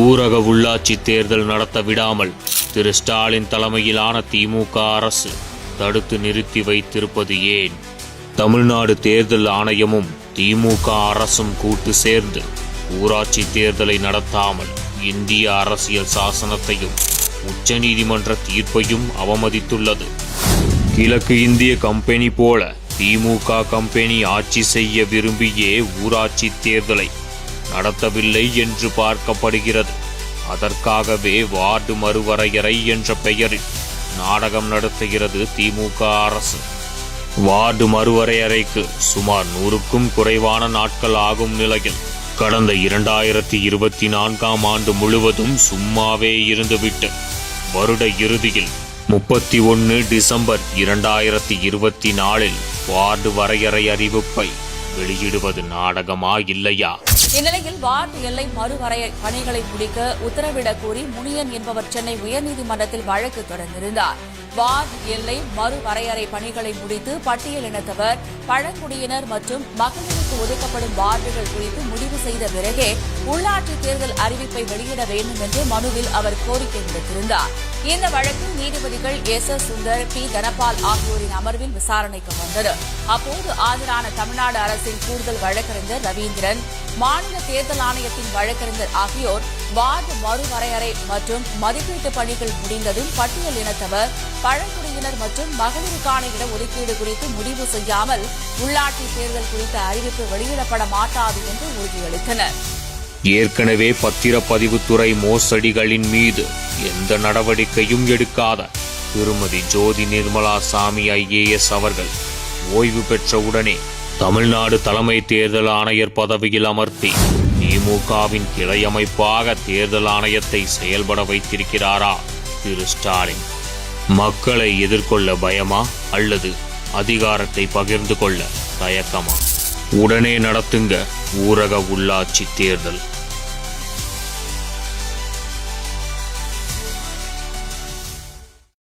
ஊரக உள்ளாட்சி தேர்தல் நடத்த விடாமல் திரு ஸ்டாலின் தலைமையிலான திமுக அரசு தடுத்து நிறுத்தி வைத்திருப்பது ஏன்? தமிழ்நாடு தேர்தல் ஆணையமும் திமுக அரசும் கூட்டு சேர்ந்து ஊராட்சி தேர்தலை நடத்தாமல் இந்திய அரசியல் சாசனத்தையும் உச்சநீதிமன்ற தீர்ப்பையும் அவமதித்துள்ளது. கிழக்கு இந்திய கம்பெனி போல திமுக கம்பெனி ஆட்சி செய்ய விரும்பியே ஊராட்சி தேர்தலை நடத்தவில்லை என்று பார்க்கப்படுகிறது. அதற்காகவே வார்டு மறுவரையறை என்ற பெயரில் நாடகம் நடத்துகிறது திமுக அரசு. வார்டு மறுவரையறைக்கு சுமார் நூறுக்கும் குறைவான நாட்கள் ஆகும் நிலையில் கடந்த இரண்டாயிரத்தி இருபத்தி நான்காம் ஆண்டு முழுவதும் சும்மாவே இருந்துவிட்டு வருட இறுதியில் முப்பத்தி ஒன்று டிசம்பர் இரண்டாயிரத்தி இருபத்தி நாலில் வார்டு வரையறை அறிவிப்பை வெளியிடுவது நாடகமா இல்லையா? இந்நிலையில் வார்டு எல்லை மறுவரைய பணிகளை முடிக்க உத்தரவிடக் கோரி முனியன் என்பவர் சென்னை உயர்நீதிமன்றத்தில் வழக்கு தொடர்ந்திருந்தார். வார்டு எல்லை மறுவரையறை பணிகளை முடித்து பட்டியலினத்தவர் பழங்குடியினர் மற்றும் மகளிருக்கு ஒதுக்கப்படும் வார்டுகள் குறித்து முடிவு செய்த பிறகே உள்ளாட்சி தேர்தல் அறிவிப்பை வெளியிட வேண்டும் என்று மனுவில் அவர் கோரிக்கை விடுத்திருந்தார். இந்த வழக்கில் நீதிபதிகள் S S Sundar P. Dhanapal ஆகியோரின் அமர்வில் விசாரணைக்கு வந்தது. அப்போது ஆஜரான தமிழ்நாடு அரசின் கூடுதல் வழக்கறிஞர் ரவீந்திரன் மாநில தேர்தல் ஆணையத்தின் வழக்கறிஞர் ஆகியோர் வார்டு மறுவரையறை மற்றும் மதிப்பீட்டு பணிகள் முடிந்ததும் பட்டியல் இனத்தவர் பழங்குடியினர் மற்றும் மகளிருக்கான இடஒதுக்கீடு குறித்து முடிவு செய்யாமல் உள்ளாட்சி தேர்தல் குறித்த அறிவிப்பு வெளியிடப்பட மாட்டாது என்று உறுதியளித்தனர். ஏற்கனவே பத்திரப்பதிவுத்துறை மோசடிகளின் மீது எந்த நடவடிக்கையும் எடுக்காத திருமதி ஜோதி நிர்மலா சாமி ஐஏஎஸ் அவர்கள் ஓய்வு பெற்றவுடனே தமிழ்நாடு தலைமை தேர்தல் ஆணையர் பதவியில் அமர்த்தி திமுகவின் கிளை அமைப்பாக தேர்தல் ஆணையத்தை செயல்பட வைத்திருக்கிறாரா திரு ஸ்டாலின்? மக்களை எதிர்கொள்ள பயமா அல்லது அதிகாரத்தை பகிர்ந்து கொள்ள தயக்கமா? உடனே நடத்துங்க ஊரக உள்ளாட்சி தேர்தல்.